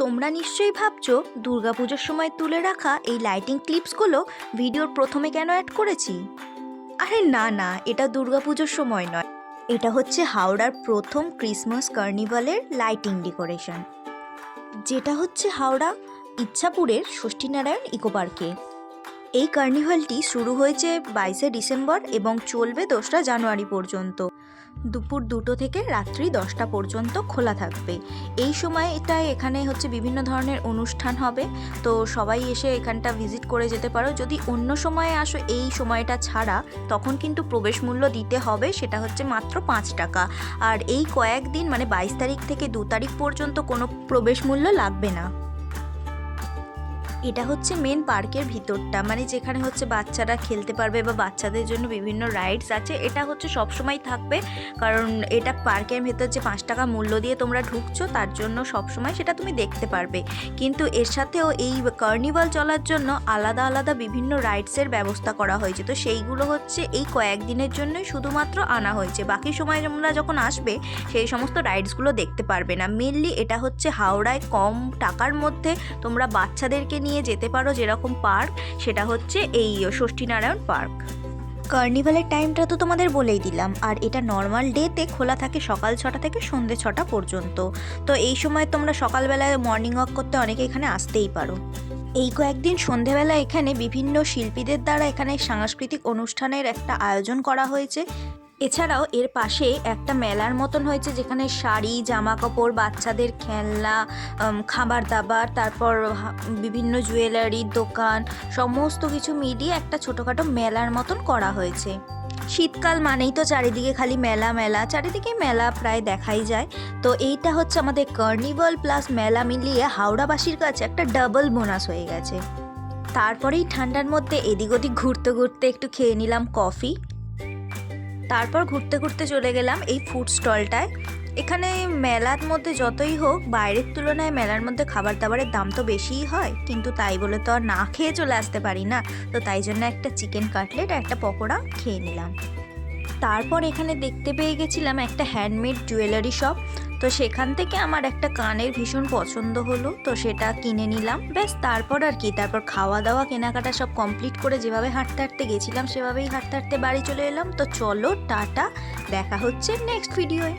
তোমরা নিশ্চয়ই ভাবছ দুর্গাপুজোর সময় তুলে রাখা এই লাইটিং ক্লিপসগুলো ভিডিওর প্রথমে কেন অ্যাড করেছি? আরে না না, এটা দুর্গাপুজোর সময় নয়। এটা হচ্ছে হাওড়ার প্রথম ক্রিসমাস কার্নিভালের লাইটিং ডেকোরেশন যেটা হচ্ছে হাওড়া ইচ্ছাপুরের ষষ্ঠীনারায়ণ ইকো পার্কে এই কার্নিভালটি শুরু হয়েছে বাইশে ডিসেম্বর এবং চলবে দোসরা জানুয়ারি পর্যন্ত। দুপুর দুটো থেকে রাত্রি দশটা পর্যন্ত খোলা থাকবে। এই সময় এটা এখানে হচ্ছে বিভিন্ন ধরনের অনুষ্ঠান হবে। তো সবাই এসে এখানটা ভিজিট করে যেতে পারো। যদি অন্য সময়ে আসো এই সময়টা ছাড়া, তখন কিন্তু প্রবেশ মূল্য দিতে হবে, সেটা হচ্ছে মাত্র পাঁচ টাকা। আর এই কয়েকদিন মানে বাইশ তারিখ থেকে দু তারিখ পর্যন্ত কোনো প্রবেশ মূল্য লাগবে না। এটা হচ্ছে মেন পার্কের ভিতরটা। মানে যেখানে হচ্ছে বাচ্চারা খেলতে পারবে বা বাচ্চাদের জন্য বিভিন্ন রাইডস আছে। এটা হচ্ছে সবসময় থাকবে। কারণ এটা পার্কের ভেতর যে পাঁচ টাকা মূল্য দিয়ে তোমরা ঢুকছো, তার জন্য সবসময় সেটা তুমি দেখতে পারবে। কিন্তু এর সাথেও এই কার্নিভাল চলার জন্য আলাদা আলাদা বিভিন্ন রাইডসের ব্যবস্থা করা হয়েছে। তো সেইগুলো হচ্ছে এই কয়েকদিনের জন্যই শুধুমাত্র আনা হয়েছে। বাকি সময় তোমরা যখন আসবে, সেই সমস্ত রাইডসগুলো দেখতে পারবে না। মেনলি এটা হচ্ছে হাওড়ায় কম টাকার মধ্যে তোমরা বাচ্চাদেরকে নিয়ে যেতে পারো যেরকম পার্ক, সেটা হচ্ছে এই ষষ্ঠীনারায়ণ পার্ক। কার্নিভালের টাইমটা তো তোমাদের বলেই দিলাম, আর এটা নর্মাল ডেতে খোলা থাকে সকাল ছটা থেকে সন্ধে ছটা পর্যন্ত। তো এই সময় তোমরা সকালবেলায় মর্নিং ওয়াক করতে অনেকে এখানে আসতেই পারো। এই কয়েকদিন সন্ধেবেলা এখানে বিভিন্ন শিল্পীদের দ্বারা এখানে সাংস্কৃতিক অনুষ্ঠানের একটা আয়োজন করা হয়েছে। এছাড়াও এর পাশে একটা মেলার মতন হয়েছে যেখানে শাড়ি জামা কাপড় বাচ্চাদের খেলনা খাবার দাবার তারপর বিভিন্ন জুয়েলারির দোকান, সমস্ত কিছু মিলিয়ে একটা ছোটোখাটো মেলার মতন করা হয়েছে। শীতকাল মানেই তো চারিদিকে খালি মেলা মেলা, চারিদিকে মেলা প্রায় দেখাই যায়। তো এইটা হচ্ছে আমাদের কার্নিভাল প্লাস মেলা মিলিয়ে হাওড়াবাসীর কাছে একটা ডাবল বোনাস হয়ে গেছে। তারপরেই ঠান্ডার মধ্যে এদিক ওদিক ঘুরতে ঘুরতে একটু খেয়ে নিলাম কফি। তারপর ঘুরতে ঘুরতে চলে গেলাম এই ফুড স্টলটায় এখানে মেলার মধ্যে যতই হোক, বাইরের তুলনায় মেলার মধ্যে খাবার দাবারের দাম তো বেশিই হয়। কিন্তু তাই বলে তো আর না খেয়ে চলে আসতে পারি না। তো তাই জন্য একটা চিকেন কাটলেট আর একটা পকোড়া খেয়ে নিলাম। তারপর এখানে দেখতে পেয়ে গেছিলাম একটা হ্যান্ডমেড জুয়েলারি শপ তো সেখান থেকে আমার একটা কানের ভীষণ পছন্দ হলো, তো সেটা কিনে নিলাম। ব্যাস, তারপর আর কি, তারপর খাওয়া দাওয়া কেনাকাটা সব কমপ্লিট করে যেভাবে হাঁটতে হাঁটতে গেছিলাম, সেভাবেই হাঁটতে হাঁটতে বাড়ি চলে এলাম। তো চলো, টাটা, দেখা হচ্ছে নেক্সট ভিডিওয়ে